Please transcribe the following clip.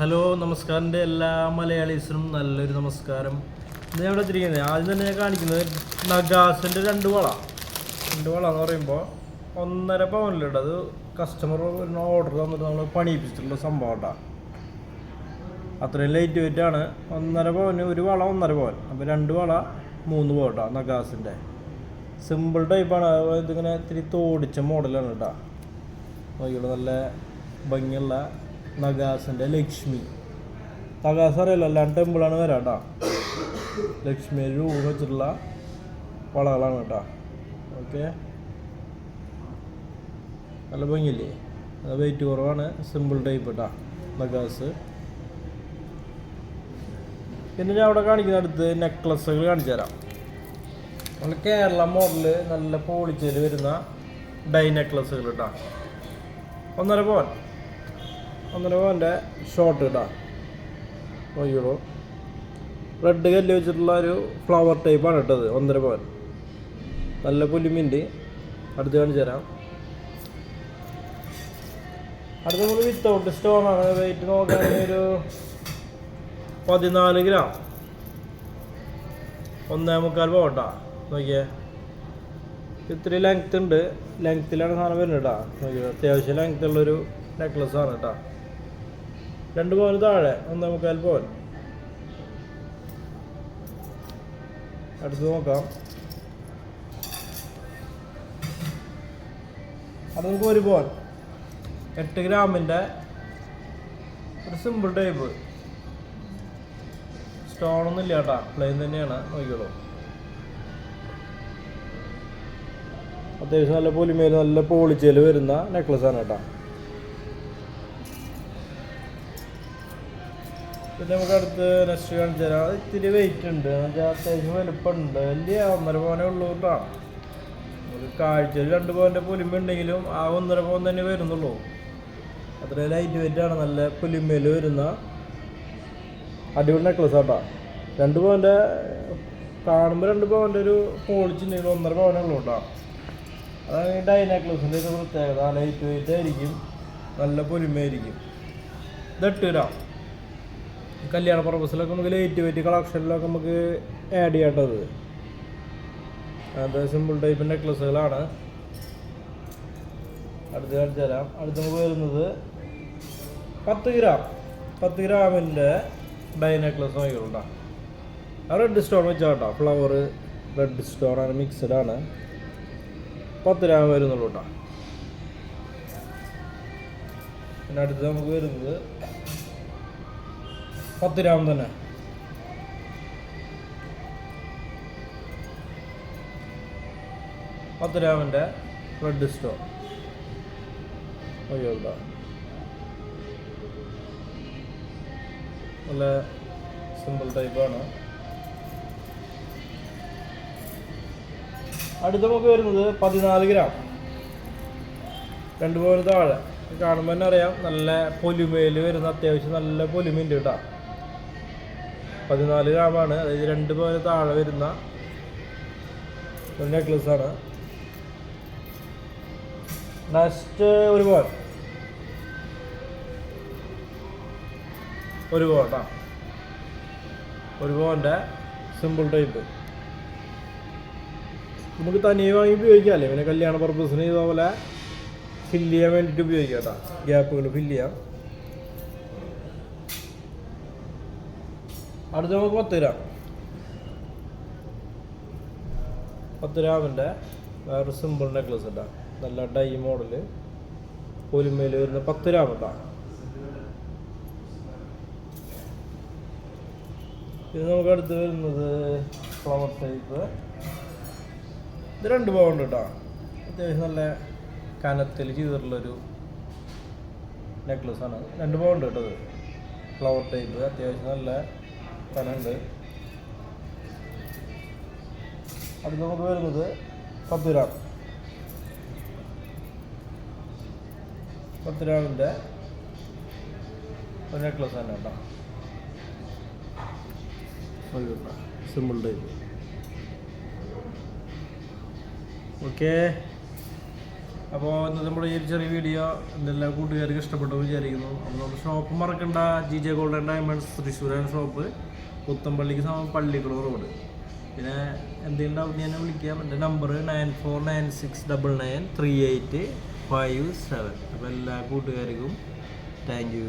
Hello നമസ്കാരം. എല്ലാ മലയാളീസിനും നല്ലൊരു നമസ്കാരം. ഇന്ന് ഞാൻ ഇവിടെ ആദ്യം തന്നെ ഞാൻ കാണിക്കുന്നത് നഗാസിന്റെ രണ്ട് വള. രണ്ട് വള എന്ന് പറയുമ്പോൾ ഒന്നര പവനിലുണ്ട് അത് കസ്റ്റമർ ഒരു ഓർഡർ തന്നിട്ട് നമ്മൾ പണിയിപ്പിച്ചിട്ടുള്ള സംഭവം കേട്ടോ അത്രയും ലൈറ്റ് വെയിറ്റ് ആണ്. ഒന്നര പവന് ഒരു വള ഒന്നര പവൻ അപ്പോൾ രണ്ട് വള മൂന്ന് പവൻ കേട്ടോ നഗാസിന്റെ. സിമ്പിൾ ടൈപ്പാണ് ഇതിങ്ങനെ ഇത്തിരി തോടിച്ച മോഡലാണ് കേട്ടോ നോക്കിയുള്ള നല്ല ഭംഗിയുള്ള നഗാസിന്റെ ലക്ഷ്മി. നഗാസ് അറിയാലോ എല്ലാം ടെമ്പിളാണ് വരാം കേട്ടോ ലക്ഷ്മി രൂപം വെച്ചിട്ടുള്ള വളകളാണ് കേട്ടോ. ഓക്കെ. നല്ല ഭംഗിയില്ലേ? അത് വെയിറ്റ് കുറവാണ് സിമ്പിൾ ടൈപ്പ് കേട്ടോ നഗാസ്. പിന്നെ ഞാൻ അവിടെ കാണിക്കുന്ന അടുത്ത് നെക്ലസ്സുകൾ കാണിച്ചു തരാം. നമ്മൾ കേരള മോഡൽ നല്ല പോളിച്ചേര് വരുന്ന ഡൈ നെക്ലസ്സുകൾ കേട്ടോ. ഒന്നര പവൻ. ഒന്നര പവന്റെ ഷോർട്ട് കേട്ടോ നോക്കിയോളൂ റെഡ് കല്ല് വെച്ചിട്ടുള്ള ഒരു ഫ്ലവർ ടൈപ്പാണ് ഇട്ടത് ഒന്നര പവൻ നല്ല പുലിമിന്റ് അടുത്ത് കാണിച്ചു തരാം. അടുത്ത നമ്മൾ വിത്തൗട്ട് സ്റ്റോണാണ് വെയിറ്റ് നോക്കുകയാണെങ്കിൽ ഒരു പതിനാല് ഗ്രാം ഒന്നേ മുക്കാൽ പോകട്ടാ നോക്കിയേ. ഇത്തിരി ലെങ്ത് ഉണ്ട്. ലെങ്ത്തിലാണ് സാധനം വരുന്നത് കേട്ടോ. നോക്കിയത് അത്യാവശ്യം ലെങ്ത് ഉള്ളൊരു നെക്ലസ് ആണ് കേട്ടോ രണ്ട് പവന് താഴെ ഒന്ന് മുക്കാൽ പവൻ. അടുത്ത് നോക്കാം. അത് നമുക്ക് ഒരു പവൻ. എട്ട് ഗ്രാമിന്റെ ഒരു സിമ്പിൾ ടൈപ്പ് സ്റ്റോണൊന്നും ഇല്ല കേട്ടാ പ്ലെയിൻ തന്നെയാണ്. നോക്കിയോളൂ അത്യാവശ്യം നല്ല പൊലിമയിൽ നല്ല പോളിച്ചയിൽ വരുന്ന നെക്ലസ് ആണ് കേട്ടോ പിന്നെ നമുക്ക് അടുത്ത് നെക്സ്റ്റ് കാണിച്ചു തരാം. അത് ഇത്തിരി വെയിറ്റ് ഉണ്ട്. അത്യാവശ്യം വലുപ്പമുണ്ട്. വലിയ ഒന്നര പവനേ ഉള്ളൂ കേട്ടോ. ഒരു കാഴ്ചയിൽ രണ്ട് പവന്റെ പുലിമ ഉണ്ടെങ്കിലും ആ ഒന്നര പവൻ തന്നെ വരുന്നുള്ളൂ. അത്ര ലൈറ്റ് വെയിറ്റ് ആണ്. നല്ല പുലിമയിൽ വരുന്ന അടിപൊളി നെക്ലസ് ആട്ടാ. രണ്ട് പവന്റെ കാണുമ്പോൾ രണ്ട് പവന്റെ ഒരു പോളിച്ച് ഉണ്ടെങ്കിൽ ഒന്നര പവനേ ഉള്ളൂ കേട്ടോ. അതാണ് ഈ ഡൈ നെക്ലസിന്റെ ഒരു പ്രത്യേകത. ലൈറ്റ് വെയിറ്റ് ആയിരിക്കും. നല്ല പൊലിമയായിരിക്കും. ഇതെട്ട് ഗ്രാം കല്യാണ പർപ്പസിലൊക്കെ നമുക്ക് ലൈറ്റ് വെയിറ്റ് കളക്ഷനിലൊക്കെ നമുക്ക് ആഡ് ചെയ്യേണ്ടത് അത്. സിമ്പിൾ ടൈപ്പ് നെക്ലസ്സുകളാണ് അടുത്ത് കാണിച്ചു തരാം. അടുത്ത് നമുക്ക് വരുന്നത് പത്ത് ഗ്രാം. പത്ത് ഗ്രാമിന്റെ ഡൈ നെക്ലസ് നോക്കിയിട്ടുണ്ടോ റെഡ് സ്റ്റോൺ വെച്ചാൽ കേട്ടോ. ഫ്ലവർ റെഡ് സ്റ്റോൺ ആണ് മിക്സഡ് ആണ്. പത്ത് ഗ്രാം വരുന്നുള്ളൂ കേട്ടോ. പിന്നെ അടുത്ത് നമുക്ക് വരുന്നത് പത്ത് ഗ്രാം തന്നെ. പത്ത് ഗ്രാമിന്റെ റെഡ് സ്റ്റോ അയ്യോ നല്ല സിമ്പിൾ ടൈപ്പാണ് അടുത്ത നമുക്ക് വരുന്നത് പതിനാല് ഗ്രാം രണ്ട് പോലെ താഴെ കാണുമ്പോൾ തന്നെ അറിയാം നല്ല പൊലിമയിൽ വരുന്ന അത്യാവശ്യം നല്ല പൊലിമയുണ്ട് കേട്ടോ. പതിനാല് ഗ്രാമാണ്. അതായത് രണ്ട് പവന് താഴെ വരുന്ന നെക്ലസ് ആണ്. നെക്സ്റ്റ് ഒരു പവൻ. ഒരു പോട്ടാ ഒരു പവന്റെ സിമ്പിൾ ടൈപ്പ് നമുക്ക് തനിയെ വാങ്ങി ഉപയോഗിക്കാമല്ലേ പിന്നെ കല്യാണ പർപ്പസിന് ഇതേപോലെ ഫില്ല് ചെയ്യാൻ വേണ്ടിയിട്ട് ഉപയോഗിക്കാം കേട്ടോ ഗ്യാപ്പുകൾ ഫില്ല് ചെയ്യാം. അടുത്ത നമുക്ക് പത്ത് ഗ്രാം പത്ത് ഗ്രാമിന്റെ വേറൊരു സിമ്പിൾ നെക്ലസ് കേട്ടോ നല്ല ഡൈ മോഡൽ. ഒരുമയിൽ വരുന്ന പത്ത് ഗ്രാം ഇത് നമുക്ക് അടുത്ത് വരുന്നത് ഫ്ലവർ ടൈപ്പ് ഇത് രണ്ട് പൗണ്ട് കേട്ടോ അത്യാവശ്യം നല്ല കനത്തിൽ ചെയ്തിട്ടുള്ളൊരു നെക്ലസ് ആണ്. രണ്ട് പൗണ്ട് കേട്ടത് ഫ്ലവർ ടൈപ്പ് അത്യാവശ്യം നല്ല കനുണ്ട് അത് നമുക്ക് വരുന്നത് പത്ത് ഗ്രാം പത്ത് ഗ്രാമിന്റെ ഒരു നെക്ലസ് തന്നെ കേട്ടോ. സിമ്പിൾ ടൈപ്പ് ഓക്കെ അപ്പോൾ ഇന്ന് നമ്മുടെ ഈ ചെറിയ വീഡിയോ എന്തെല്ലാം കൂട്ടുകാർക്ക് ഇഷ്ടപ്പെട്ടു വിചാരിക്കുന്നു. അപ്പോൾ നമ്മുടെ ഷോപ്പ് മറക്കണ്ട. ജി ജെ ഗോൾഡൻ ഡയമണ്ട്സ് തൃശ്ശൂരാണ് ഷോപ്പ് പുത്തമ്പള്ളിക്ക് സമയം പള്ളിക്കുളം റോഡ് പിന്നെ എന്തെങ്കിലും ഡൗട്ട് ഞാൻ വിളിക്കാം. എന്റെ number nine four nine six double nine three eight five seven അപ്പോൾ എല്ലാ കൂട്ടുകാർക്കും താങ്ക് യു